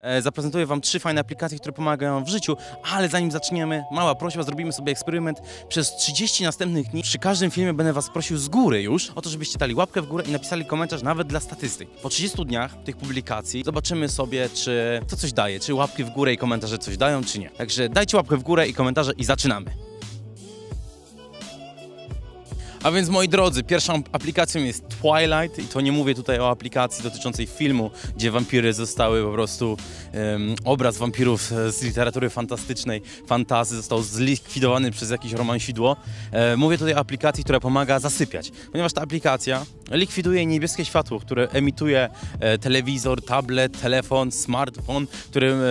E, Zaprezentuję Wam trzy fajne aplikacje, które pomagają w życiu, ale zanim zaczniemy, mała prośba, zrobimy sobie eksperyment. Przez 30 następnych dni przy każdym filmie będę Was prosił z góry już o to, żebyście dali łapkę w górę i napisali komentarz nawet dla statystyk. Po 30 dniach tych publikacji zobaczymy sobie, czy to coś daje, czy łapki w górę i komentarze coś dają, czy nie. Także dajcie łapkę w górę i komentarze i zaczynamy. A więc moi drodzy, pierwszą aplikacją jest Twilight i to nie mówię tutaj o aplikacji dotyczącej filmu, gdzie wampiry zostały po prostu em, obraz wampirów z literatury fantastycznej, fantazy został zlikwidowany przez jakieś romansidło. E, mówię tutaj o aplikacji, która pomaga zasypiać, ponieważ ta aplikacja likwiduje niebieskie światło, które emituje e, telewizor, tablet, telefon, smartfon, którym e,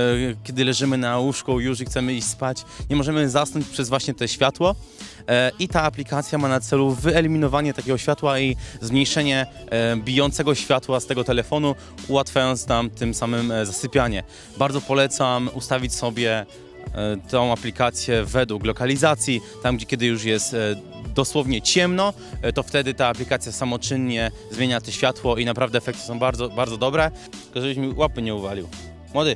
kiedy leżymy na łóżku już i chcemy iść spać, nie możemy zasnąć przez właśnie te światło. E, I ta aplikacja ma na celu wyeliminowanie takiego światła i zmniejszenie e, bijącego światła z tego telefonu, ułatwiając nam tym samym zasypianie. Bardzo polecam ustawić sobie e, tą aplikację według lokalizacji, tam gdzie kiedy już jest dosłownie ciemno, e, to wtedy ta aplikacja samoczynnie zmienia te światło i naprawdę efekty są bardzo, bardzo dobre. Tylko żebyś mi łapy nie uwalił. Młody,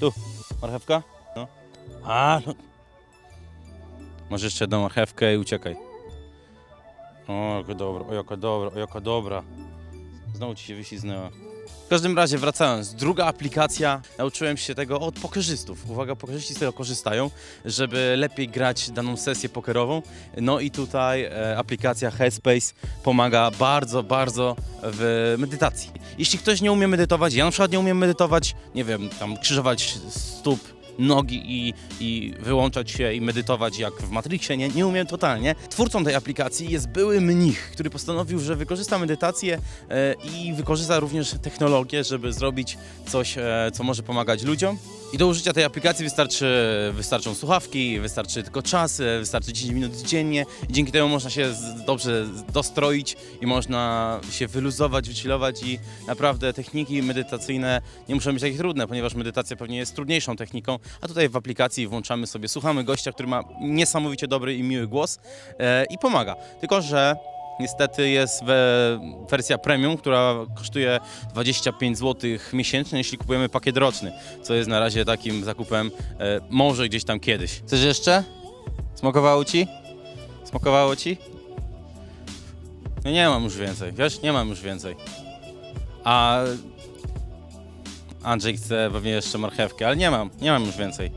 tu, marchewka? No. A, no. Masz jeszcze jedną marchewkę i uciekaj. O, jaka dobra, o, jaka dobra, o, jaka dobra. Znowu ci się wyśliznęła. W każdym razie wracając, druga aplikacja, nauczyłem się tego od pokerzystów. Uwaga, pokerzyści z tego korzystają, żeby lepiej grać daną sesję pokerową. No i tutaj e, aplikacja Headspace pomaga bardzo, bardzo w medytacji. Jeśli ktoś nie umie medytować, ja na przykład nie umiem medytować, nie wiem, tam krzyżować stóp, nogi i, i wyłączać się i medytować jak w Matrixie, nie, nie umiem totalnie. Twórcą tej aplikacji jest były mnich, który postanowił, że wykorzysta medytację e, i wykorzysta również technologię, żeby zrobić coś, e, co może pomagać ludziom. I do użycia tej aplikacji wystarczy, wystarczą słuchawki, wystarczy tylko czas, e, wystarczy 10 minut dziennie i dzięki temu można się dobrze dostroić i można się wyluzować, wychillować i naprawdę techniki medytacyjne nie muszą być takie trudne, ponieważ medytacja pewnie jest trudniejszą techniką, a tutaj w aplikacji włączamy sobie, słuchamy gościa, który ma niesamowicie dobry i miły głos e, i pomaga. Tylko, że Niestety jest we, wersja premium, która kosztuje 25 zł miesięcznie, jeśli kupujemy pakiet roczny, co jest na razie takim zakupem e, może gdzieś tam kiedyś. Coś jeszcze? Smakowało ci? Smakowało ci? No nie mam już więcej, wiesz? Nie mam już więcej. A Andrzej chce pewnie jeszcze marchewkę, ale nie mam, nie mam już więcej.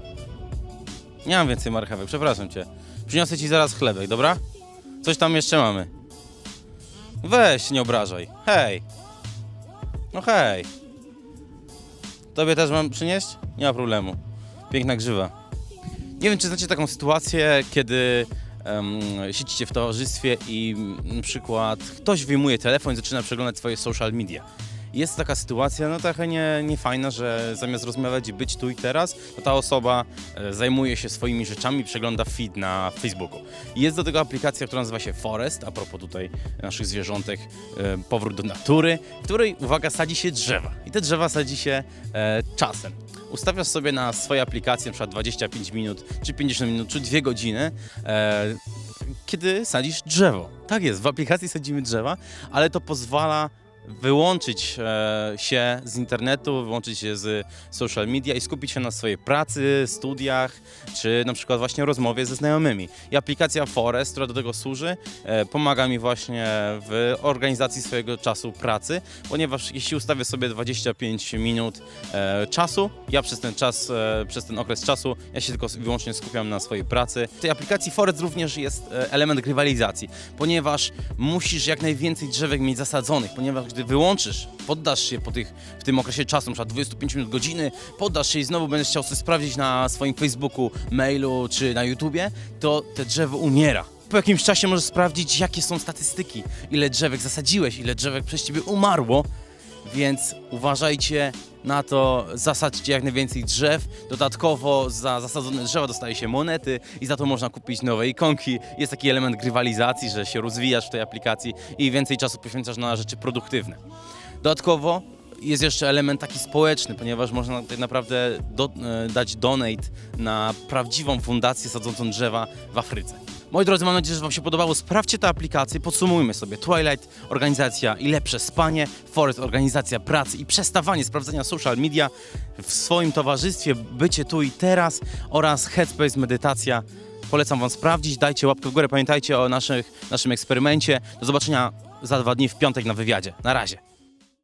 Nie mam więcej marchewek, przepraszam cię. Przyniosę ci zaraz chlebek, dobra? Coś tam jeszcze mamy. Weź, nie obrażaj. Hej. No hej. Tobie też mam przynieść? Nie ma problemu. Piękna grzywa. Nie wiem, czy znacie taką sytuację, kiedy em, siedzicie w towarzystwie i na przykład ktoś wyjmuje telefon i zaczyna przeglądać swoje social media. Jest taka sytuacja, no trochę nie, nie fajna, że zamiast rozmawiać i być tu i teraz, to ta osoba e, zajmuje się swoimi rzeczami, przegląda feed na Facebooku. Jest do tego aplikacja, która nazywa się Forest, a propos tutaj naszych zwierzątek, e, powrót do natury, w której, uwaga, sadzi się drzewa. I te drzewa sadzi się e, czasem. Ustawiasz sobie na swoje aplikacje, na przykład 25 minut, czy 50 minut, czy 2 godziny, e, kiedy sadzisz drzewo. Tak jest, w aplikacji sadzimy drzewa, ale to pozwala wyłączyć e, się z internetu, wyłączyć się z social media i skupić się na swojej pracy, studiach, czy na przykład właśnie rozmowie ze znajomymi. I aplikacja Forest, która do tego służy, e, pomaga mi właśnie w organizacji swojego czasu pracy, ponieważ jeśli ustawię sobie 25 minut e, czasu, ja przez ten czas, przez ten okres czasu, ja się tylko wyłącznie skupiam na swojej pracy. W tej aplikacji Forest również jest element rywalizacji, ponieważ musisz jak najwięcej drzewek mieć zasadzonych, ponieważ gdy wyłączysz, poddasz się po tych, w tym okresie czasu, przykład 25 minut, godziny, poddasz się i znowu będziesz chciał sobie sprawdzić na swoim Facebooku, mailu czy na YouTubie, to te drzewo umiera. Po jakimś czasie możesz sprawdzić, jakie są statystyki, ile drzewek zasadziłeś, ile drzewek przez ciebie umarło, więc uważajcie na to, zasadźcie jak najwięcej drzew. Dodatkowo za zasadzone drzewa dostaje się monety i za to można kupić nowe ikonki. Jest taki element grywalizacji, że się rozwijasz w tej aplikacji i więcej czasu poświęcasz na rzeczy produktywne. Dodatkowo jest jeszcze element taki społeczny, ponieważ można tak naprawdę do, e, dać donate na prawdziwą fundację sadzącą drzewa w Afryce. Moi drodzy, mam nadzieję, że Wam się podobało. Sprawdźcie te aplikacje, podsumujmy sobie. Twilight, organizacja i lepsze spanie, Forest, organizacja pracy i przestawanie sprawdzania social media w swoim towarzystwie, bycie tu i teraz oraz Headspace, medytacja. Polecam Wam sprawdzić, dajcie łapkę w górę, pamiętajcie o naszych, naszym eksperymencie. Do zobaczenia za dwa dni w piątek na wywiadzie. Na razie.